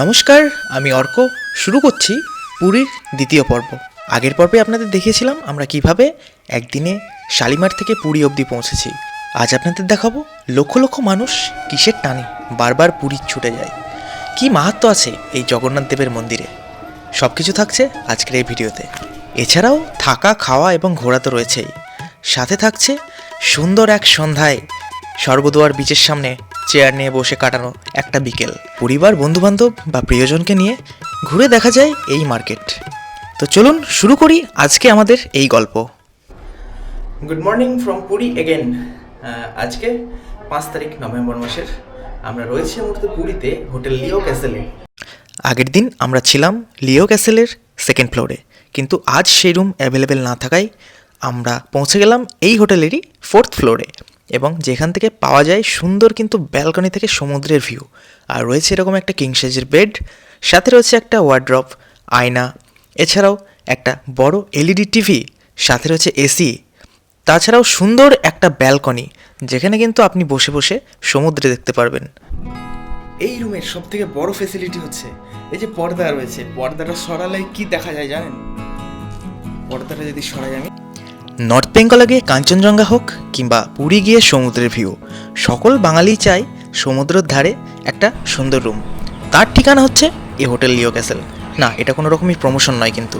নমস্কার, আমি অর্ক। শুরু করছি পুরীর দ্বিতীয় পর্ব। আগের পর্বে আপনাদের দেখিয়েছিলাম আমরা কীভাবে একদিনে শালিমার থেকে পুরী অবধি পৌঁছেছি। আজ আপনাদের দেখাবো লক্ষ লক্ষ মানুষ কিসের টানে বারবার পুরী ছুটে যায়। কি মাহাত্ম আছে এই জগন্নাথ দেবের মন্দিরে? সব কিছু থাকছে আজকের এই ভিডিওতে। এছাড়াও থাকা, খাওয়া এবং ঘোরা তো রয়েছেই। সাথে থাকছে সুন্দর এক সন্ধ্যায় স্বর্গদুয়ার বিচের সামনে চেয়ার নিয়ে বসে কাটানো একটা বিকেল। পরিবার বন্ধুবান্ধব বা প্রিয়জনকে নিয়ে ঘুরে দেখা যায় এই মার্কেট। তো চলুন শুরু করি আজকে আমাদের এই গল্প। Good morning from Puri again আজকে পাঁচ তারিখ নভেম্বর মাসের। আমরা রয়েছি মুহূর্তে পুরীতে হোটেল লিও ক্যাসেলে। আগের দিন আমরা ছিলাম লিও ক্যাসেলের সেকেন্ড ফ্লোরে কিন্তু আজ সেই রুম অ্যাভেলেবেল না থাকায় আমরা পৌঁছে গেলাম এই হোটেলেরই ফোর্থ ফ্লোরে এবং যেখান থেকে পাওয়া যায় সুন্দর কিন্তু ব্যালকনি থেকে সমুদ্রের ভিউ আর রয়েছে এরকম একটা কিং সাইজের বেড সাথে রয়েছে একটা ওয়ার্ড্রপ আয়না, এছাড়াও একটা বড় এলইডি টিভি সাথে রয়েছে এসি তাছাড়াও সুন্দর একটা ব্যালকনি যেখানে কিন্তু আপনি বসে বসে সমুদ্রে দেখতে পারবেন। এই রুমের সব থেকে বড় ফেসিলিটি হচ্ছে, এই যে পর্দা রয়েছে, পর্দাটা সরালে কি দেখা যায় জানেন? পর্দাটা যদি সরাই আমি। নর্থ বেঙ্গলে গিয়ে কাঞ্চনজঙ্ঘা হোক কিংবা পুরী গিয়ে সমুদ্রের ভিউ সকল বাঙালি চায় সমুদ্রের ধারে একটা সুন্দর রুম তার ঠিকানা হচ্ছে এ হোটেল লিও ক্যাসেল। না, এটা কোনো রকমই প্রমোশন নয় কিন্তু।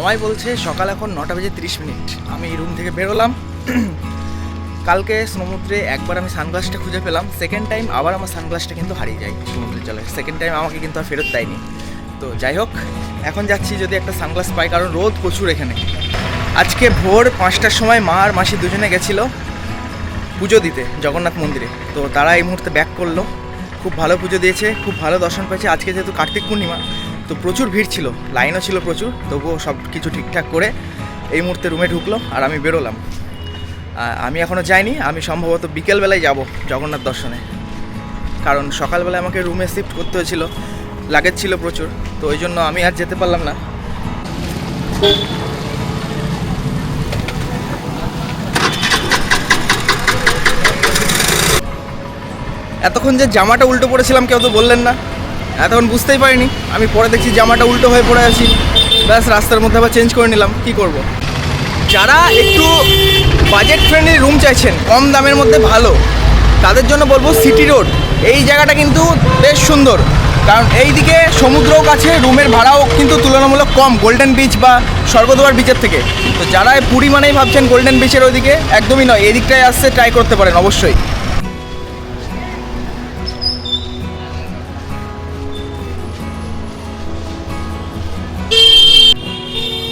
আমায় বলছে সকাল এখন নটা বেজে তিরিশ মিনিট। আমি এই রুম থেকে বেরোলাম কালকে সমুদ্রে একবার আমি সানগ্লাসটা খুঁজে পেলাম। সেকেন্ড টাইম আবার আমার সানগ্লাসটা কিন্তু হারিয়ে যায় সমুদ্রের জলে সেকেন্ড টাইম আমাকে কিন্তু আর ফেরত দেয়নি। তো যাই হোক, এখন যাচ্ছি যদি একটা সানগ্লাস পাই, কারণ রোদ প্রচুর এখানে। আজকে ভোর পাঁচটার সময় মা আর মাসি দুজনে গেছিল পুজো দিতে, জগন্নাথ মন্দিরে। তো তারা এই মুহূর্তে ব্যাক করল। খুব ভালো পুজো দিয়েছে, খুব ভালো দর্শন পেয়েছে। আজকে যেহেতু কার্তিক পূর্ণিমা, তো প্রচুর ভিড় ছিল। লাইনও ছিল প্রচুর, তবুও সব কিছু ঠিকঠাক করে এই মুহূর্তে রুমে ঢুকলো আর আমি বেরোলাম। আমি এখনও যাইনি, আমি সম্ভবত বিকেলবেলায় যাব জগন্নাথ দর্শনে। কারণ সকালবেলায় আমাকে রুমে শিফট করতে হয়েছিল, লাগেজ ছিল প্রচুর, তো ওই জন্য আমি আর যেতে পারলাম না। এতক্ষণ যে জামাটা উল্টো পড়েছিলাম, কেউ তো বললেন না। এতক্ষণ বুঝতেই পারিনি। আমি পরে দেখছি জামাটা উল্টো হয়ে পড়ে আছি। ব্যাস, রাস্তার মধ্যে আবার চেঞ্জ করে নিলাম। কি করব। যারা একটু বাজেট ফ্রেন্ডলি রুম চাইছেন, কম দামের মধ্যে ভালো, তাদের জন্য বলব সিটি রোড এই জায়গাটা কিন্তু বেশ সুন্দর। কারণ এই দিকে সমুদ্রও কাছে রুমের ভাড়াও কিন্তু তুলনামূলক কম গোল্ডেন বিচ বা স্বর্গদুয়ার বিচের থেকে। তো যারা পুরী মানেই ভাবছেন গোল্ডেন বিচের ওইদিকে, একদমই নয়। এই দিকটায় আসছে ট্রাই করতে পারেন, অবশ্যই।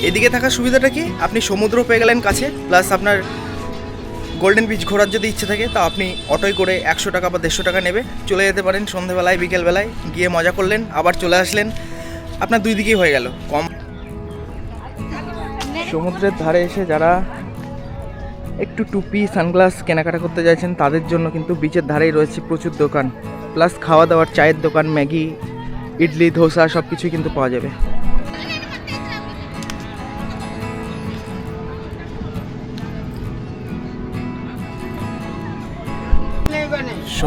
এদিকে থাকার সুবিধাটা কি? আপনি সমুদ্র পেয়ে গেলেন কাছে প্লাস আপনার গোল্ডেন বিচ ঘোরার যদি ইচ্ছে থাকে, তা আপনি অটোয় করে একশো টাকা বা দেড়শো টাকা নেবে। চলে যেতে পারেন সন্ধেবেলায়, বিকেলবেলায়, গিয়ে মজা করলেন, আবার চলে আসলেন। আপনার দুই দিকেই হয়ে গেল। কম সমুদ্রের ধারে এসে যারা একটু টুপি, সানগ্লাস কেনাকাটা করতে চাইছেন তাদের জন্য কিন্তু বিচের ধারেই রয়েছে প্রচুর দোকান। প্লাস খাওয়া দাওয়ার, চায়ের দোকান, ম্যাগি, ইডলি, ধোসা সব কিছুই কিন্তু পাওয়া যাবে।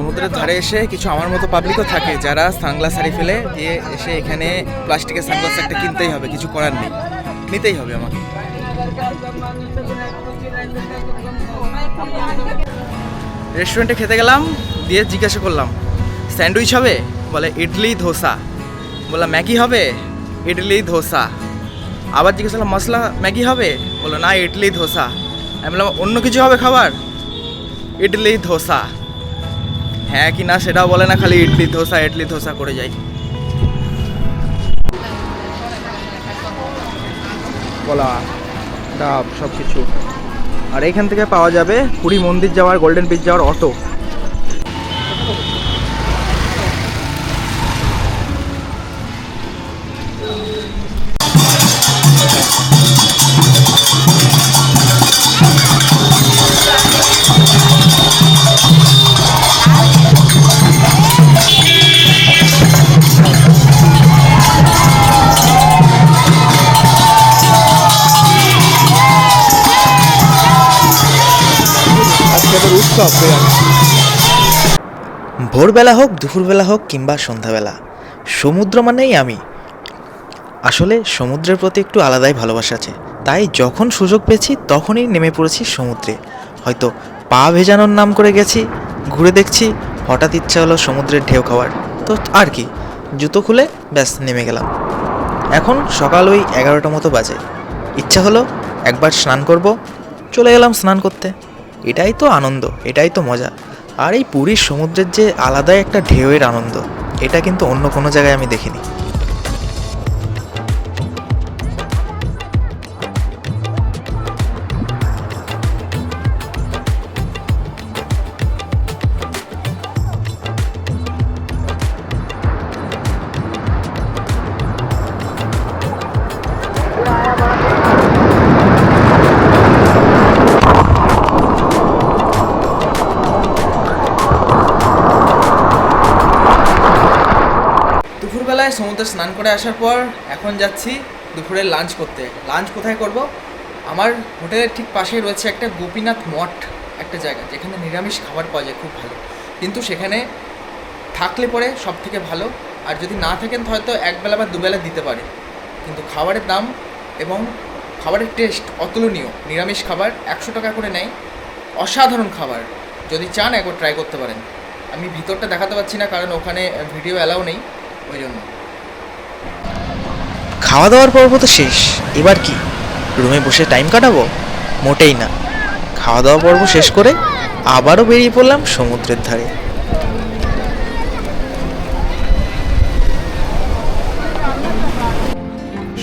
সমুদ্রের ধারে এসে কিছু আমার মতো পাবলিকও থাকে যারা সানগ্লাস হারিয়ে ফেলে দিয়ে এসে এখানে প্লাস্টিকের সানগ্লাস একটা কিনতেই হবে, কিছু করার নেই। নিতেই হবে আমাকে। রেস্টুরেন্টে খেতে গেলাম, দিয়ে জিজ্ঞাসা করলাম স্যান্ডউইচ হবে? বলে, ইডলি, ধোসা। বললাম ম্যাগি হবে? ইডলি, ধোসা। আবার জিজ্ঞেস করলাম, মশলা ম্যাগি হবে? বলল, না, ইডলি, ধোসা। আমি বললাম, অন্য কিছু হবে খাবার? ইডলি, ধোসা। হ্যাঁ কি না সেটাও বলে না, খালি ইডলি ধোসা ইডলি ধোসা করে যাই। কলা, ডাব সব কিছু আর এখান থেকে পাওয়া যাবে পুরী মন্দির যাওয়ার গোল্ডেন বিচ যাওয়ার অটো ভোরবেলা হোক, দুপুরবেলা হোক কিংবা সন্ধ্যাবেলা, সমুদ্র মানেই আমি। আসলে সমুদ্রের প্রতি একটু আলাদাই ভালোবাসা আছে। তাই যখন সুযোগ পেয়েছি, তখনই নেমে পড়েছি সমুদ্রে। হয়তো পা ভেজানোর নাম করে গেছি, ঘুরে দেখছি, হঠাৎ ইচ্ছা হলো সমুদ্রের ঢেউ খাওয়ার। তো আর কি, জুতো খুলে ব্যাস নেমে গেলাম। এখন সকাল ওই এগারোটা মতো বাজে। ইচ্ছা হলো একবার স্নান করব। চলে গেলাম স্নান করতে। এটাই তো আনন্দ, এটাই তো মজা। আর এই পুরীর সমুদ্রের যে আলাদাই একটা ঢেউয়ের আনন্দ, এটা কিন্তু অন্য কোনো জায়গায় আমি দেখিনি। করে আসার পর এখন যাচ্ছি দুপুরে লাঞ্চ করতে। লাঞ্চ কোথায় করব? আমার হোটেলের ঠিক পাশেই রয়েছে একটা গোপীনাথ মঠ একটা জায়গা, যেখানে নিরামিষ খাবার পাওয়া যায় খুব ভালো। কিন্তু সেখানে থাকলে পরে সব থেকে ভালো, আর যদি না থাকেন হয়তো একবেলা বা দুবেলা দিতে পারে। কিন্তু খাবারের দাম এবং খাবারের টেস্ট অতুলনীয়। নিরামিষ খাবার একশো টাকা করে নেয়। অসাধারণ খাবার। যদি চান একবার ট্রাই করতে পারেন। আমি ভিতরটা দেখাতে পারছি না, কারণ ওখানে ভিডিও অ্যালাউ নেই, ওই জন্য। খাওয়া দাওয়ার পর্ব তো শেষ। এবার কি? রুমে বসে টাইম কাটাবো? মোটেই না। খাওয়া দাওয়া পর্ব শেষ করে আবারও বেরিয়ে পড়লাম সমুদ্রের ধারে।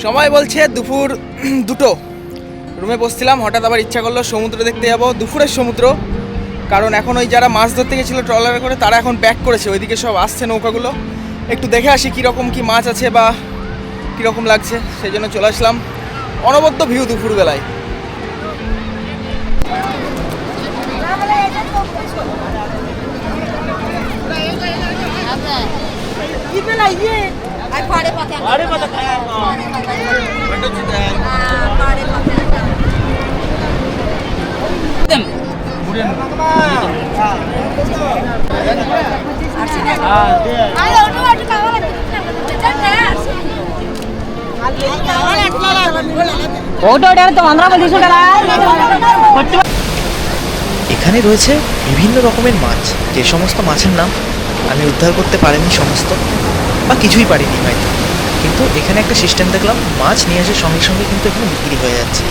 সময় বলছে দুপুর দুটো। রুমে বসছিলাম, হঠাৎ আবার ইচ্ছা করল সমুদ্র দেখতে যাব। দুপুরের সমুদ্র, কারণ এখন ওই যারা মাছ ধরতে গেছিল ট্রলারে করে, তারা এখন ব্যাক করেছে। ওইদিকে সব আসছে নৌকাগুলো। একটু দেখে আসি কীরকম কি মাছ আছে বা কীরকম লাগছে সেই জন্য চলে আসলাম অনবদ্য ভিউ দুপুরবেলায়। আর এখানে রয়েছে বিভিন্ন রকমের মাছ। যে সমস্ত মাছের নাম আমি উদ্ধার করতে পারিনি সমস্ত, বা কিছুই পারিনি হয়তো। কিন্তু এখানে একটা সিস্টেম দেখলাম, মাছ নিয়ে আসার সঙ্গে সঙ্গে কিন্তু এখানে বিক্রি হয়ে যাচ্ছে।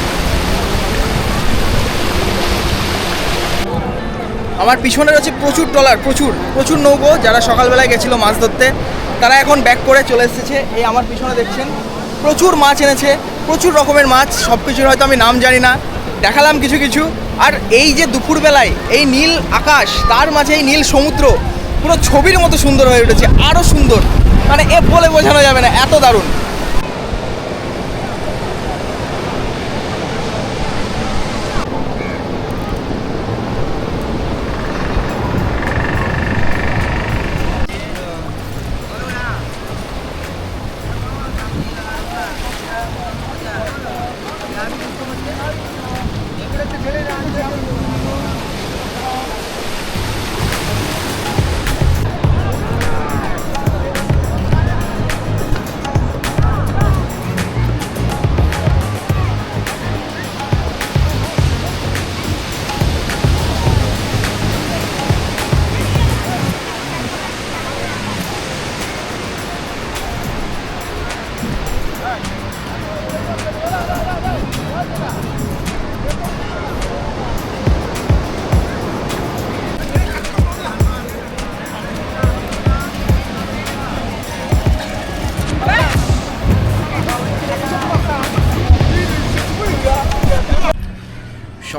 আমার পিছনে রয়েছে প্রচুর ট্রলার, প্রচুর প্রচুর নৌকো। যারা সকালবেলায় গেছিল মাছ ধরতে, তারা এখন ব্যাক করে চলে এসেছে। এই আমার পিছনে দেখছেন প্রচুর মাছ এনেছে, প্রচুর রকমের মাছ সব কিছুর হয়তো আমি নাম জানি না, দেখালাম কিছু কিছু। আর এই যে দুপুরবেলায় এই নীল আকাশ, তার মাঝে এই নীল সমুদ্র, পুরো ছবির মতো সুন্দর হয়ে উঠেছে আরও সুন্দর। মানে এ বলে বোঝানো যাবে না, এত দারুণ।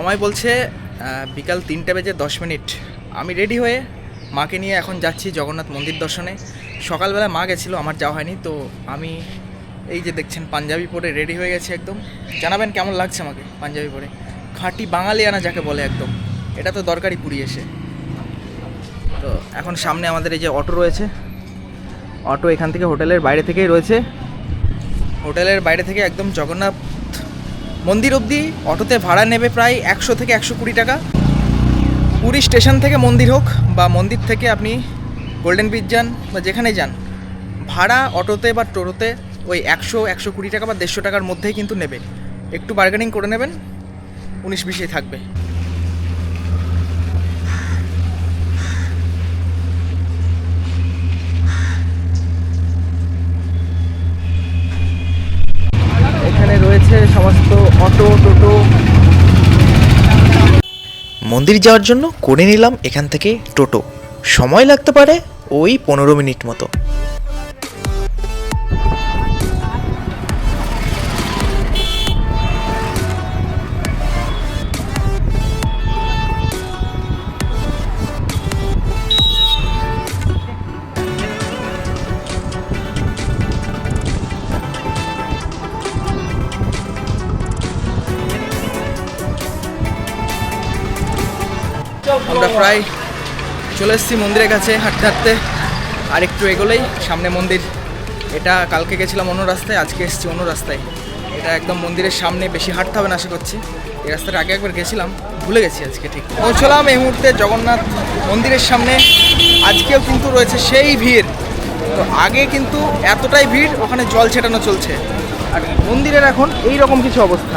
সময় বলছে বিকাল তিনটে বেজে দশ মিনিট। আমি রেডি হয়ে মাকে নিয়ে এখন যাচ্ছি জগন্নাথ মন্দির দর্শনে। সকালবেলা মা গেছিল, আমার যাওয়া হয়নি, তো আমি এই যে দেখছেন, পাঞ্জাবি পরে রেডি হয়ে গেছে একদম। জানাবেন কেমন লাগছে আমাকে পাঞ্জাবি পরে? খাঁটি বাঙালিয়ানা যাকে বলে একদম। এটা তো দরকারি পুরী এসে। তো এখন সামনে আমাদের এই যে অটো রয়েছে। অটো এখান থেকে হোটেলের বাইরে থেকেই রয়েছে। হোটেলের বাইরে থেকে একদম জগন্নাথ মন্দির অবধি অটোতে ভাড়া নেবে প্রায় একশো থেকে একশো কুড়ি টাকা। পুরী স্টেশন থেকে মন্দির হোক বা মন্দির থেকে আপনি গোল্ডেন বিচ যান বা যেখানে যান, ভাড়া অটোতে বা টোটোতে ওই একশো একশো কুড়ি টাকা বা দেড়শো টাকার মধ্যেই কিন্তু নেবে একটু বার্গেনিং করে নেবেন, উনিশ বিশেই থাকবে এখানে রয়েছে সমস্ত অটো, টোটো। মন্দির যাওয়ার জন্য করে নিলাম এখান থেকে টোটো। সময় লাগতে পারে ওই পনেরো মিনিট মতো। আমরা প্রায় চলে এসেছি মন্দিরের কাছে, হাঁটতে হাঁটতে। আর একটু এগোলেই সামনে মন্দির। এটা কালকে গেছিলাম অন্য রাস্তায়, আজকে এসেছি অন্য রাস্তায়। এটা একদম মন্দিরের সামনে, বেশি হাঁটতে হবে না আশা করছি। এই রাস্তাটা আগে একবার গেছিলাম, ভুলে গেছি আজকে ঠিক। পৌঁছলাম এই মুহূর্তে জগন্নাথ মন্দিরের সামনে। আজকেও কিন্তু রয়েছে সেই ভিড়। তো আগে কিন্তু এতটাই ভিড়, ওখানে জল ছেটানো চলছে। মন্দিরের এখন এই রকম কিছু অবস্থা।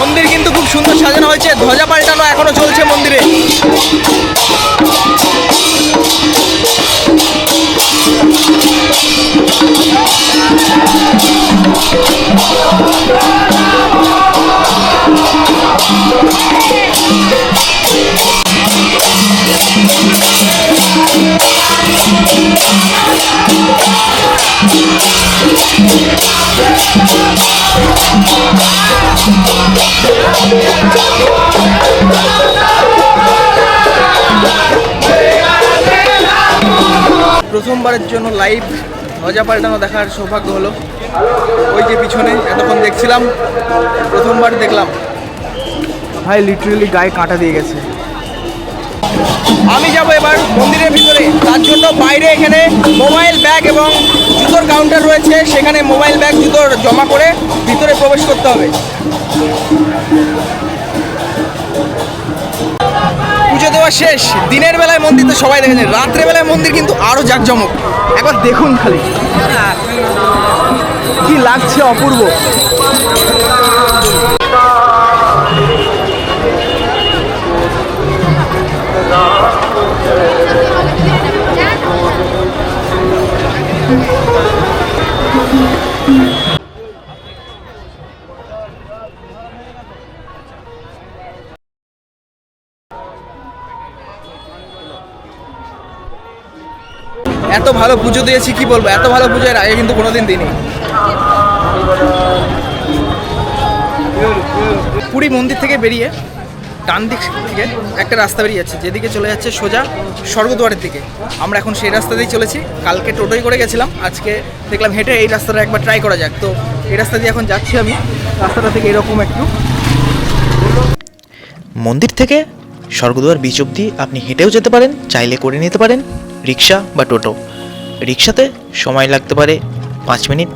মন্দির কিন্তু খুব সুন্দর সাজানো হয়েছে ধ্বজা পাল্টানো এখনও চলছে মন্দিরে। প্রথমবারের জন্য লাইভ ধ্বজা পাল্টানো দেখার সৌভাগ্য হলো। ওই যে পিছনে এতক্ষণ দেখছিলাম প্রথমবার দেখলাম। ভাই লিটারেলি গায়ে কাঁটা দিয়ে গেছে। আমি যাব এবার মন্দিরের ভিতরে। তার জন্য বাইরে এখানে মোবাইল ব্যাগ এবং জুতোর কাউন্টার রয়েছে। সেখানে মোবাইল ব্যাগ জুতোর জমা করে ভিতরে প্রবেশ করতে হবে। পুজো শেষ। দিনের বেলায় মন্দির তো সবাই দেখেছে, রাত্রে বেলায় মন্দির কিন্তু আরও জাঁকজমক। একবার দেখুন খালি। কি লাগছে অপূর্ব। ভালো পুজো দিয়েছি, কি বলব? এত ভালো পুজো এর আগে কিন্তু কোনোদিন দিইনি। পুরী মন্দির থেকে বেরিয়ে ডান দিক থেকে একটা রাস্তা বেরিয়ে যাচ্ছে, যেদিকে চলে যাচ্ছে সোজা স্বর্গদ্বারের দিকে। আমরা এখন সেই রাস্তা দিয়েই চলেছি। কালকে টোটোই করে গেছিলাম, আজকে দেখলাম হেঁটে এই রাস্তাটা একবার ট্রাই করা যাক। তো এই রাস্তা দিয়ে এখন যাচ্ছি আমি। রাস্তাটা থেকে এরকম একটু। মন্দির থেকে স্বর্গদ্বার বিচ অব্দি আপনি হেঁটেও যেতে পারেন, চাইলে করে নিতে পারেন, রিক্সা বা টোটো। রিক্সাতে সময় লাগতে পারে পাঁচ মিনিট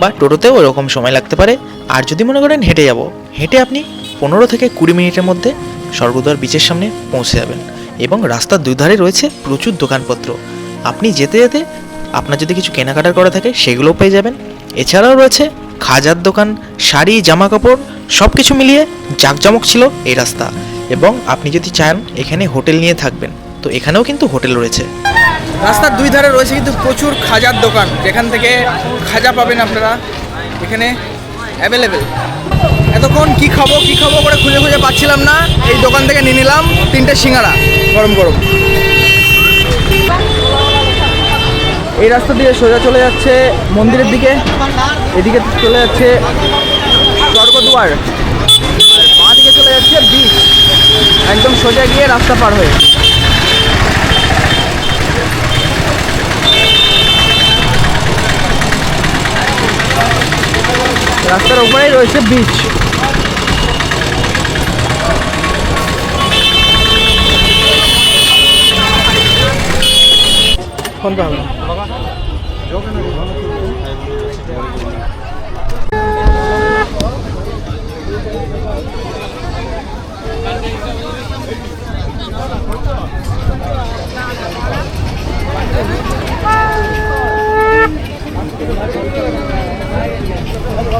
বা টোটোতেও ওরকম সময় লাগতে পারে। আর যদি মনে করেন হেঁটে যাব, হেঁটে আপনি পনেরো থেকে কুড়ি মিনিটের মধ্যে স্বর্গদ্বার বিচের সামনে পৌঁছে যাবেন এবং রাস্তার দুই ধারে রয়েছে প্রচুর দোকানপত্র। আপনি যেতে যেতে আপনার যদি কিছু কেনাকাটার করা থাকে সেগুলোও পেয়ে যাবেন। এছাড়াও রয়েছে খাজার দোকান, শাড়ি জামা কাপড় সব কিছু মিলিয়ে জাঁকজমক ছিল এই রাস্তা। এবং আপনি যদি চান এখানে হোটেল নিয়ে থাকবেন, তো এখানেও কিন্তু হোটেল রয়েছে। রাস্তার দুই ধারে রয়েছে কিন্তু প্রচুর খাজার দোকান। যেখান থেকে খাজা পাবেন আপনারা, এখানে অ্যাভেলেবেল এতক্ষণ কি খাব কি খাব করে খুঁজে খুঁজে পাচ্ছিলাম না। এই দোকান থেকে নিয়ে নিলাম তিনটে সিঙ্গারা, গরম গরম। এই রাস্তা দিয়ে সোজা চলে যাচ্ছে মন্দিরের দিকে। এদিকে চলে যাচ্ছে স্বর্গদুয়ার। বাঁ দিকে চলে যাচ্ছে বিচ একদম সোজা গিয়ে রাস্তা পার হয়ে। রাস্তার উপরেই রয়েছে বিচ ফোনপে হবে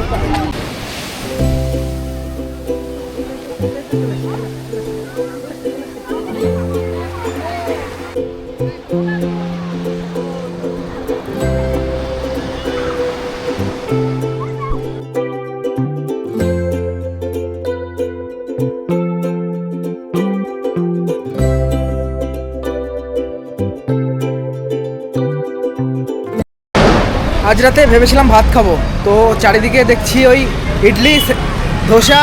Thank you. আজ রাতে ভেবেছিলাম ভাত খাব। তো চারিদিকে দেখছি ওই ইডলি, ধোসা,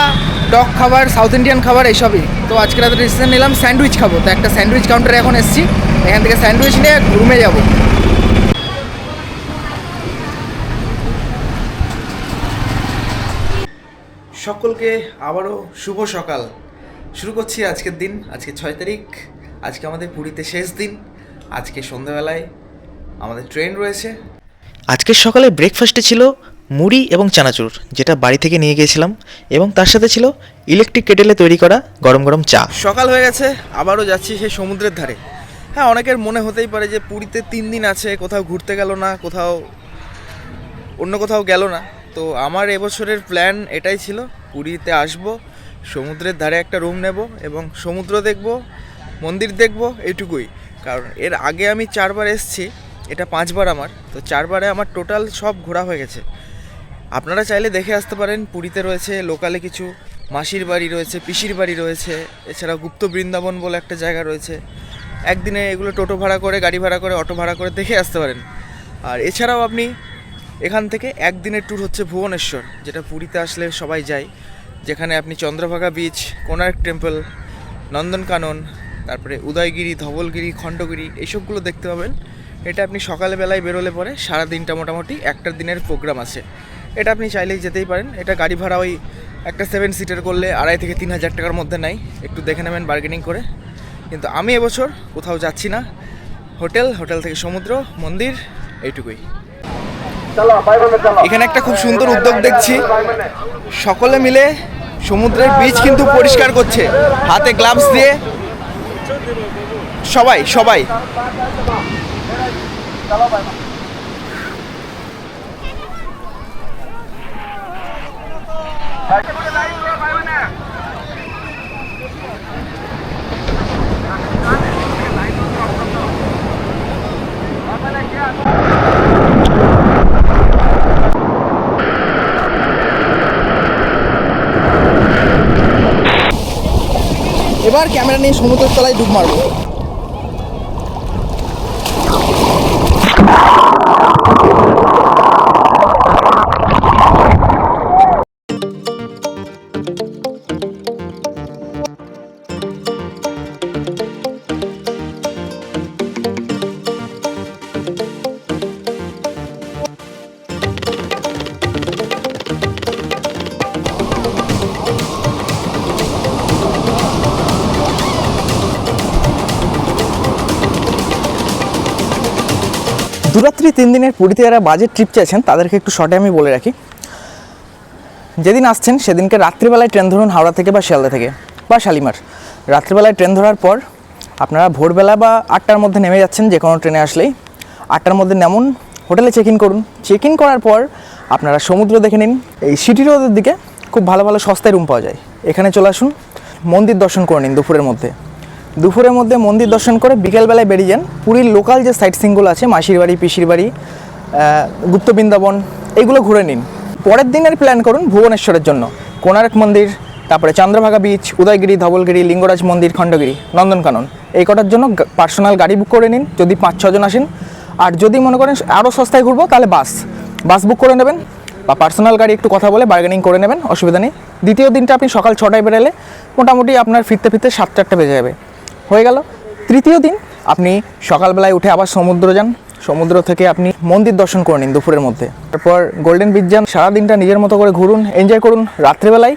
টক খাবার, সাউথ ইন্ডিয়ান খাবার এইসবই। তো আজকে রাতে ডিসিশন নিলাম স্যান্ডউইচ খাব। তো একটা স্যান্ডউইচ কাউন্টারে এখন এসেছি। এখান থেকে স্যান্ডউইচ নিয়ে রুমে যাব। সকলকে আবারও শুভ সকাল। শুরু করছি আজকের দিন। আজকে ছয় তারিখ। আজকে আমাদের পুরীতে শেষ দিন। আজকে সন্ধ্যাবেলায় আমাদের ট্রেন রয়েছে। আজকের সকালে ব্রেকফাস্টে ছিল মুড়ি এবং চানাচুর, যেটা বাড়ি থেকে নিয়ে গিয়েছিলাম এবং তার সাথে ছিল ইলেকট্রিক কেটেলে তৈরি করা গরম গরম চা। সকাল হয়ে গেছে, আবারও যাচ্ছি সেই সমুদ্রের ধারে। হ্যাঁ অনেকের মনে হতেই পারে যে পুরীতে তিন দিন আছে, কোথাও ঘুরতে গেল না, কোথাও অন্য কোথাও গেল না। তো আমার এবছরের প্ল্যান এটাই ছিল, পুরীতে আসব, সমুদ্রের ধারে একটা রুম নেব এবং সমুদ্র দেখব, মন্দির দেখব, এইটুকুই। কারণ এর আগে আমি চারবার এসেছি এটা পাঁচবার আমার, তো চারবারে আমার টোটাল সব ঘোরা হয়ে গেছে। আপনারা চাইলে দেখে আসতে পারেন, পুরীতে রয়েছে লোকালে কিছু, মাসির বাড়ি রয়েছে, পিসির বাড়ি রয়েছে এছাড়া গুপ্ত বৃন্দাবন বলে একটা জায়গা রয়েছে। একদিনে এগুলো টোটো ভাড়া করে, গাড়ি ভাড়া করে, অটো ভাড়া করে দেখে আসতে পারেন। আর এছাড়াও আপনি এখান থেকে একদিনের ট্যুর হচ্ছে ভুবনেশ্বর, যেটা পুরীতে আসলে সবাই যায়। যেখানে আপনি চন্দ্রভাগা বিচ কোনার্ক টেম্পল নন্দনকানন, তারপরে উদয়গিরি, ধবলগিরি, খণ্ডগিরি, এইসবগুলো দেখতে পাবেন। এটা আপনি সকালবেলায় বেরোলে পরে সারা দিনটা মোটামুটি একটা দিনের প্রোগ্রাম আছে। এটা আপনি চাইলেই যেতেই পারেন। এটা গাড়ি ভাড়া ওই একটা সেভেন সিটার করলে আড়াই থেকে তিন হাজার টাকার মধ্যে নাই একটু দেখে নেবেন বার্গেনিং করে। কিন্তু আমি এবছর কোথাও যাচ্ছি না। হোটেল হোটেল থেকে সমুদ্র মন্দির এইটুকুই। এখানে একটা খুব সুন্দর উদ্যোগ দেখছি। সকলে মিলে সমুদ্রের বীজ কিন্তু পরিষ্কার করছে। হাতে গ্লাভস দিয়ে। সবাই সবাই। এবার ক্যামেরা নিয়ে সমুদ্রের তলায় ডুব মারবো। দুরাত্রি তিন দিনের পুরীতে যারা বাজেট ট্রিপ চাইছেন, তাদেরকে একটু শর্টে আমি বলে রাখি। যেদিন আসছেন, সেদিনকে রাত্রিবেলায় ট্রেন ধরুন হাওড়া থেকে বা শিয়ালদা থেকে বা শালিমার। রাত্রিবেলায় ট্রেন ধরার পর আপনারা ভোরবেলা বা আটটার মধ্যে নেমে যাচ্ছেন যে কোনো ট্রেনে আসলেই। আটটার মধ্যে নামুন, হোটেলে চেক ইন করুন। চেক ইন করার পর আপনারা সমুদ্র দেখে নিন। এই সিটি রোডের দিকে খুব ভালো ভালো সস্তায় রুম পাওয়া যায়। এখানে চলে আসুন, মন্দির দর্শন করে নিন দুপুরের মধ্যে। দুপুরের মধ্যে মন্দির দর্শন করে বিকেলবেলায় বেরিয়ে যান। পুরীর লোকাল যে সাইট সিনগুলো আছে মাসির বাড়ি পিসির বাড়ি আহ, গুপ্ত বৃন্দাবন এইগুলো ঘুরে নিন। পরের দিনের প্ল্যান করুন ভুবনেশ্বরের জন্য। কোণার্ক মন্দির তারপরে চন্দ্রভাগা বিচ উদয়গিরি ধবলগিরি লিঙ্গরাজ মন্দির খণ্ডগিরি নন্দনকানন। এই কটার জন্য পার্সোনাল গাড়ি বুক করে নিন যদি পাঁচ ছজন আসেন। আর যদি মনে করেন আরও সস্তায় ঘুরবো তাহলে বাস বাস বুক করে নেবেন বা পার্সোনাল গাড়ি একটু কথা বলে বার্গেনিং করে নেবেন অসুবিধা নেই। দ্বিতীয় দিনটা আপনি সকাল ছটায় বেরোলে মোটামুটি আপনার ফিরতে ফিরতে সাতটা চারটা বেজে যাবে। হয়ে গেল। তৃতীয় দিন, আপনি সকালবেলায় উঠে আবার সমুদ্র যান। সমুদ্র থেকে আপনি মন্দির দর্শন করে নিন দুপুরের মধ্যে। তারপর গোল্ডেন বিচ যান সারা দিনটা নিজের মতো করে ঘুরুন এনজয় করুন। রাত্রেবেলায়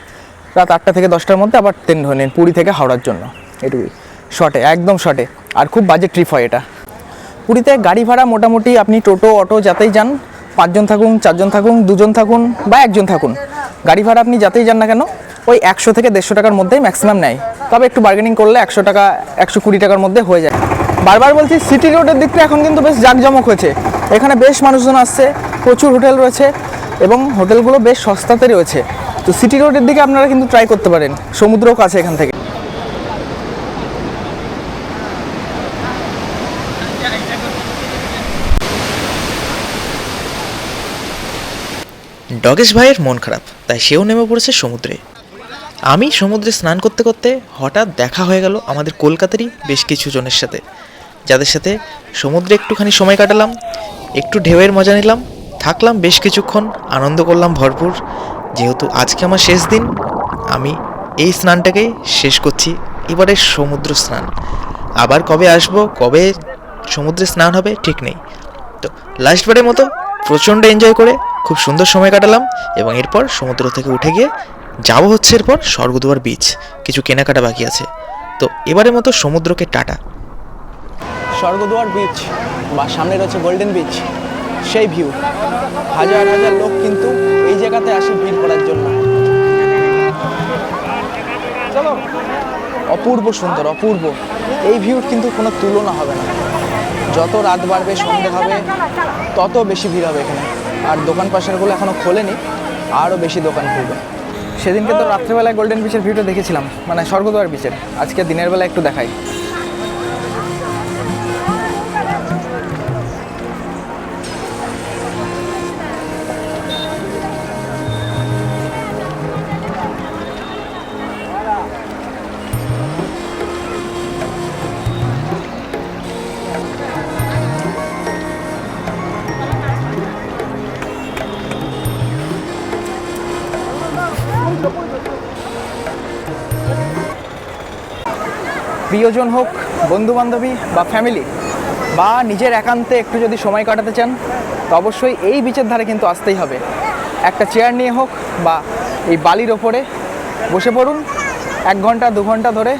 রাত আটটা থেকে দশটার মধ্যে আবার ট্রেন ধরে নিন পুরী থেকে হাওড়ার জন্য। এটুকুই। শর্টে একদম শর্টে আর খুব বাজেট ট্রিপ হয় এটা। পুরীতে গাড়ি ভাড়া মোটামুটি আপনি টোটো, অটো যাতেই যান, পাঁচজন থাকুন, চারজন থাকুন, দুজন থাকুন বা একজন থাকুন। গাড়ি ভাড়া আপনি যাতেই যান না কেন ওই একশো থেকে দেড়শো টাকার মধ্যেই ম্যাক্সিমাম নেয়। তবে একটু বার্গেনিং করলে একশো টাকা, একশো কুড়ি টাকার মধ্যে হয়ে যায়। বারবার বলছি সিটি রোডের দিকটা এখন কিন্তু বেশ জাঁকজমক হয়েছে। এখানে বেশ মানুষজন আসছে, প্রচুর হোটেল রয়েছে এবং হোটেলগুলো বেশ সস্তাতে রয়েছে। তো সিটি রোডের দিকে আপনারা কিন্তু ট্রাই করতে পারেন। সমুদ্রও কাছে এখান থেকে। ডগেশ ভাইয়ের মন খারাপ, তাই সেও নেমে পড়েছে সমুদ্রে। আমি সমুদ্রে স্নান করতে করতে হঠাৎ দেখা হয়ে গেল আমাদের কলকাতারই বেশ কিছু জনের সাথে। যাদের সাথে সমুদ্রে একটুখানি সময় কাটালাম, একটু ঢেউয়ের মজা নিলাম, থাকলাম বেশ কিছুক্ষণ, আনন্দ করলাম ভরপুর। যেহেতু আজকে আমার শেষ দিন, আমি এই স্নানটাকেই শেষ করছি, এবারে সমুদ্র স্নান। আবার কবে আসব, কবে সমুদ্রে স্নান হবে ঠিক নেই। তো লাস্টবারের মতো প্রচণ্ড এনজয় করে খুব সুন্দর সময় কাটালাম এবং এরপর সমুদ্র থেকে উঠে গিয়ে যাব হচ্ছে এরপর স্বর্গদুয়ার বিচ কিছু কেনাকাটা বাকি আছে। তো এবারের মতো সমুদ্রকে টাটা। স্বর্গদুয়ার বিচ বা সামনে রয়েছে গোল্ডেন বিচ সেই ভিউ হাজার হাজার লোক কিন্তু এই জায়গাতে আসে ভিড় করার জন্য। চলো, অপূর্ব সুন্দর, অপূর্ব। এই ভিউর কিন্তু কোনো তুলনা হবে না। যত রাত বাড়বে সন্ধে হবে, তত বেশি ভিড় হবে এখানে। আর দোকান পাশারগুলো এখনও খোলেনি আরও বেশি দোকান খুলবে। সেদিনকে তো রাত্রেবেলায় গোল্ডেন বিচের ভিউটা দেখেছিলাম। মানে স্বর্গদ্বার বিচের আজকে দিনের বেলা একটু দেখাই। প্রিয়জন হোক বন্ধু বান্ধবী বা ফ্যামিলি বা নিজের একান্তে একটু যদি সময় কাটাতে চান, তো অবশ্যই এই বিচের ধারে কিন্তু আসতেই হবে। একটা চেয়ার নিয়ে হোক বা এই বালির ওপরে বসে পড়ুন, এক ঘণ্টা, দু ঘণ্টা ধরে,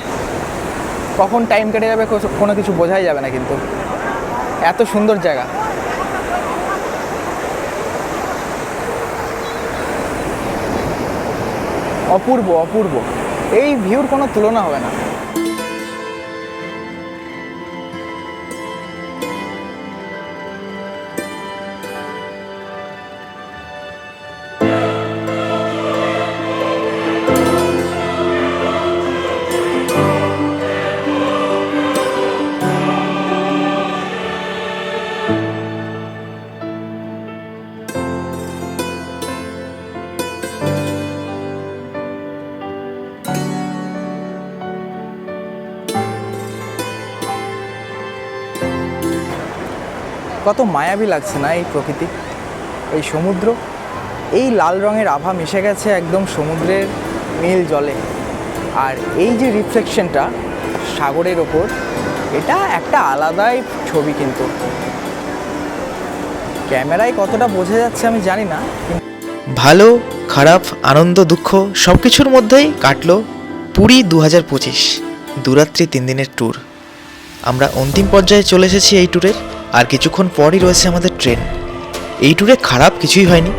কখন টাইম কেটে যাবে কোনো কিছু বোঝাই যাবে না কিন্তু। এত সুন্দর জায়গা। অপূর্ব অপূর্ব। এই ভিউর কোনো তুলনা হবে না। কত মায়াবী লাগছে না এই প্রকৃতি? এই সমুদ্র, এই লাল রঙের আভা মিশে গেছে একদম সমুদ্রের নীল জলে। আর এই যে রিফ্লেকশনটা সাগরের ওপর, এটা একটা আলাদাই ছবি কিন্তু। ক্যামেরায় কতটা বোঝা যাচ্ছে আমি জানি না ভালো, খারাপ, আনন্দ, দুঃখ সব কিছুর মধ্যেই কাটলো পুরী দু হাজার পঁচিশ, দুরাত্রি তিন দিনের ট্যুর আমরা অন্তিম পর্যায়ে চলে এসেছি এই ট্যুরের আর কিছুক্ষণ পরই রয়েছে আমাদের ট্রেন। এই ট্যুরে খারাপ কিছুই হয়নি।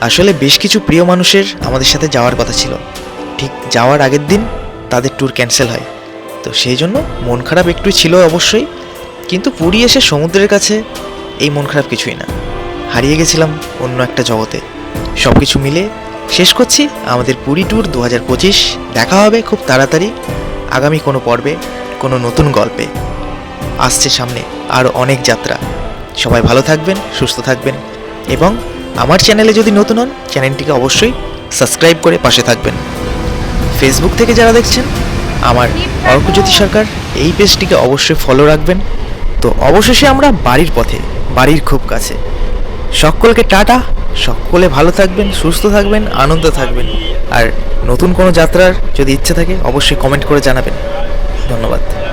আসলে বেশ কিছু প্রিয় মানুষের আমাদের সাথে যাওয়ার কথা ছিল। ঠিক যাওয়ার আগের দিন তাদের ট্যুর ক্যান্সেল হয়। তো সেই জন্য মন খারাপ একটু ছিল অবশ্যই, কিন্তু পুরী এসে সমুদ্রের কাছে এই মন খারাপ কিছুই না। হারিয়ে গেছিলাম অন্য একটা জগতে। সব কিছু মিলে শেষ করছি আমাদের পুরী ট্যুর দু হাজার পঁচিশ। দেখা হবে খুব তাড়াতাড়ি। আগামী কোনো পর্বে, কোনো নতুন গল্পে। আসছে সামনে আরও অনেক যাত্রা। সবাই ভালো থাকবেন, সুস্থ থাকবেন এবং আমার চ্যানেলে যদি নতুন হন, চ্যানেলটিকে অবশ্যই সাবস্ক্রাইব করে পাশে থাকবেন। ফেসবুক থেকে যারা দেখছেন, আমার অর্কজ্যোতি সরকার, এই পেজটিকে অবশ্যই ফলো রাখবেন। তো অবশেষে আমরা বাড়ির পথে, বাড়ির খুব কাছে। সকলকে টাটা, সকলে ভালো থাকবেন, সুস্থ থাকবেন, আনন্দ থাকবেন। আর নতুন কোনো যাত্রার যদি ইচ্ছে থাকে, অবশ্যই কমেন্ট করে জানাবেন। ধন্যবাদ।